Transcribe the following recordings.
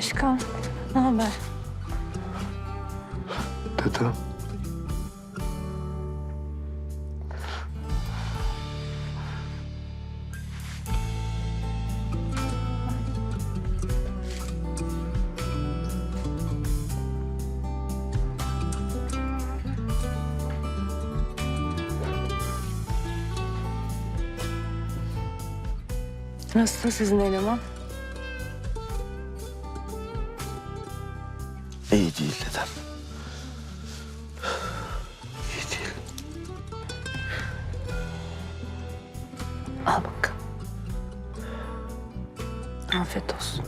Başkan, ne haber? Dedem. Nasıl sizin eleman? Dedem. İyi değil. Al bakalım. Afiyet olsun.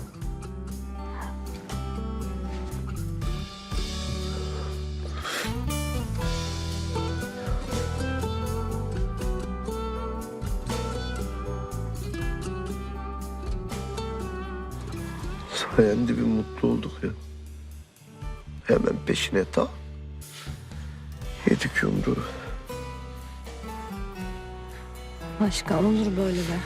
Sayende bir mutlu olduk ya. Hemen peşine ta. Yedik yumruğu. Başkan olur böyle be.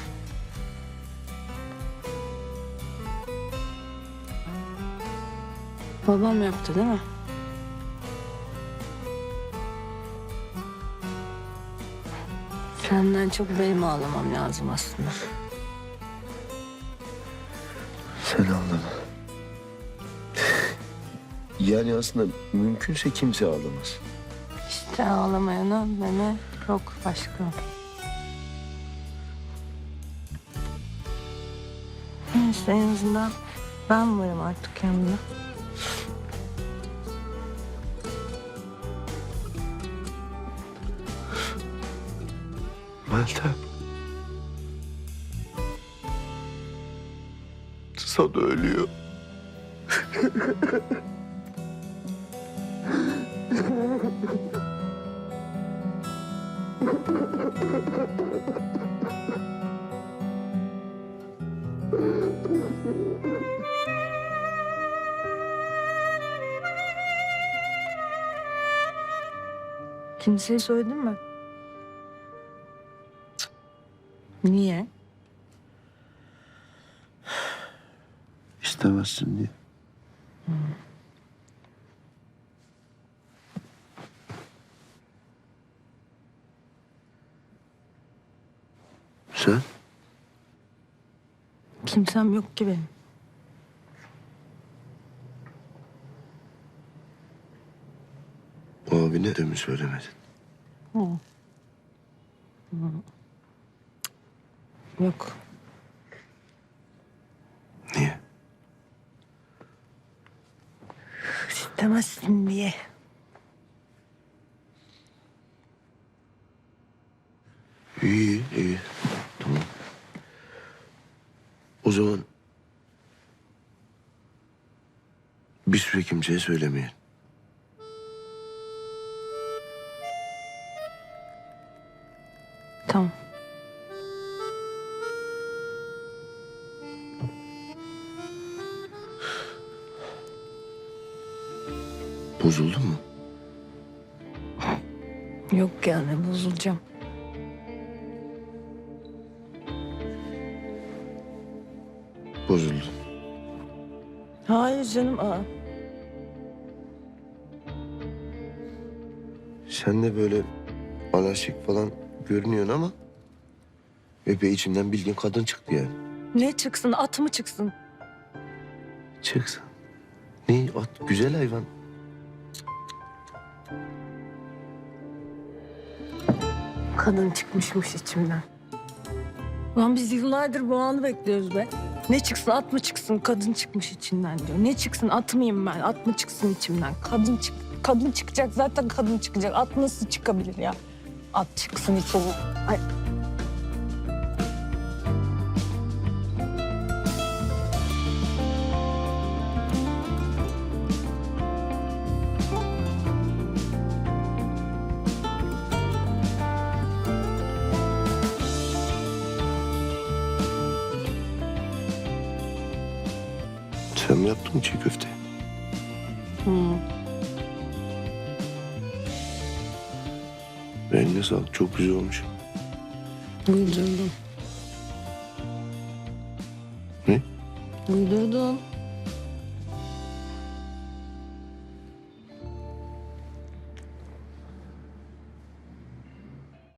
Babam yaptı değil mi? Senden çok benim ağlamam lazım aslında. Sen ağlama. Yani aslında mümkünse kimse ağlamaz. İşte ağlamayana bana yok başka. Neyse en azından ben varım artık yanında. Meltem. Sana ölüyor. Kimseye söyledin mi? Niye? İstemezsin diye. Sen? Kimsem yok ki benim. Abine de mi söylemedin? Yok. Niye? İstemezsin diye. İyi, iyi. Bir süre kimseye söylemeyin. Tamam. Bozuldun mu? Yok yani bozulacağım. Bozuldun. Hayır canım. Aa. Sen de böyle anarşik falan görünüyorsun ama... ...epey içinden bildiğin kadın çıktı yani. Ne çıksın at mı çıksın? Çıksın. Ne at? Güzel hayvan. Kadın çıkmışmış içimden. Lan biz yıllardır bu anı bekliyoruz be. Ne çıksın at mı çıksın kadın çıkmış içinden diyor. Ne çıksın at mıyım ben at mı çıksın içimden. Kadın çık kadın çıkacak zaten kadın çıkacak. At nasıl çıkabilir ya? At çıksın içinden. Ay. Sen mi yaptın çiğ köfte? Hmm. Eline sağlık. Çok güzel olmuş. Uydurdum. Ne? Uydurdum.